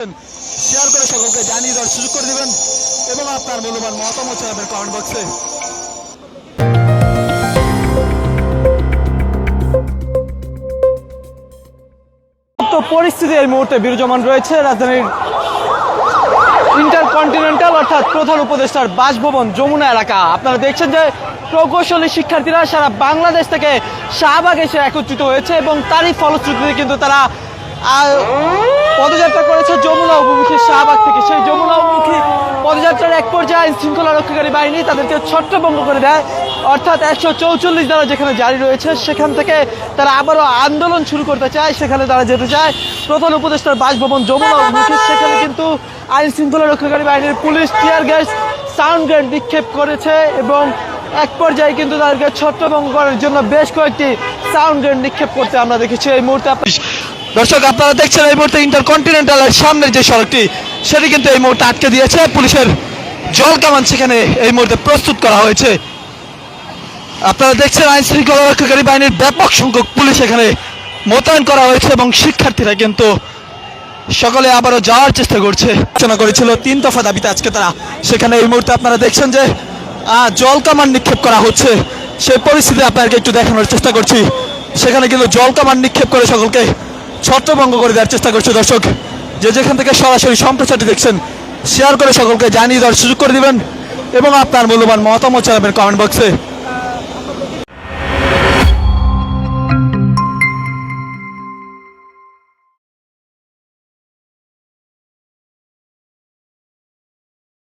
Share করে সকলকে জানিয়ে দেওয়ার সুযোগ করে দিবেন এবং আপনার মূল্যবান মতামত জানাবেন কমেন্ট বক্সে পরিস্থিতি এই মুহূর্তে বিরাজমান রয়েছে। রাজধানীর ইন্টারকন্টিনেন্টাল অর্থাৎ প্রধান উপদেষ্টার বাসভবন যমুনা এলাকা। আপনারা দেখছেন যে প্রকৌশলী শিক্ষার্থীরা সারা বাংলাদেশ থেকে শাহবাগ এসে একত্রিত হয়েছে এবং তারই ফলশ্রুতিতে কিন্তু তারা পদযাত্রা করেছে যমুনা অভিমুখী শাহবাগ থেকে। সেই যমুনা অভিমুখী পদযাত্রার এক পর্যায়ে আইন শৃঙ্খলা রক্ষাকারী বাহিনী তাদেরকে ছত্রভঙ্গ করে দেয়। অর্থাৎ একশো চৌচল্লিশ দ্বারা যেখানে জারি রয়েছে, সেখান থেকে তারা আবারও আন্দোলন শুরু করতে চায়, সেখানে তারা যেতে চায়। প্রধান উপদেষ্টার বাসভবন যমুনা অভিমুখী, সেখানে কিন্তু আইন শৃঙ্খলা রক্ষাকারী বাহিনীর police, tear gas, sound grenade নিক্ষেপ করেছে এবং এক পর্যায়ে কিন্তু তাদেরকে ছত্রভঙ্গ করার জন্য বেশ কয়েকটি সাউন্ড গ্রেড নিক্ষেপ করতে আমরা দেখেছি। এই মুহূর্তে দর্শক, আপনারা দেখছেন এই মুহূর্তে ইন্টারকন্টিনেন্টালের সামনের যে সড়কটি, সেটি কিন্তু এই মুহূর্তে আটকে দিয়েছে। পুলিশের জল কামান সেখানে এই মুহূর্তে প্রস্তুত করা হয়েছে। আপনারা দেখছেন আইন শৃঙ্খলা রক্ষাকারী বাহিনীর ব্যাপক সংখ্যক পুলিশ এখানে মোতায়েন করা হয়েছে এবং শিক্ষার্থীরা কিন্তু সকলে আবারও যাওয়ার চেষ্টা করছে। আলোচনা করেছিল, তিন দফা দাবিতে আজকে তারা সেখানে এই মুহূর্তে আপনারা দেখছেন যে জল কামান নিক্ষেপ করা হচ্ছে। সেই পরিস্থিতি আপনাদেরকে একটু দেখানোর চেষ্টা করছি। সেখানে কিন্তু জল কামান নিক্ষেপ করে সকলকে ছত্রভঙ্গ করে দেওয়ার চেষ্টা করছে দর্শক। যে যেখান থেকে সরাসরি সম্প্রচারটি দেখছেন শেয়ার করে সকলকে জানিয়ে দেওয়ার সুযোগ করে দিবেন এবং আপনার মূল্যবান মতামত জানাবেন কমেন্ট বক্সে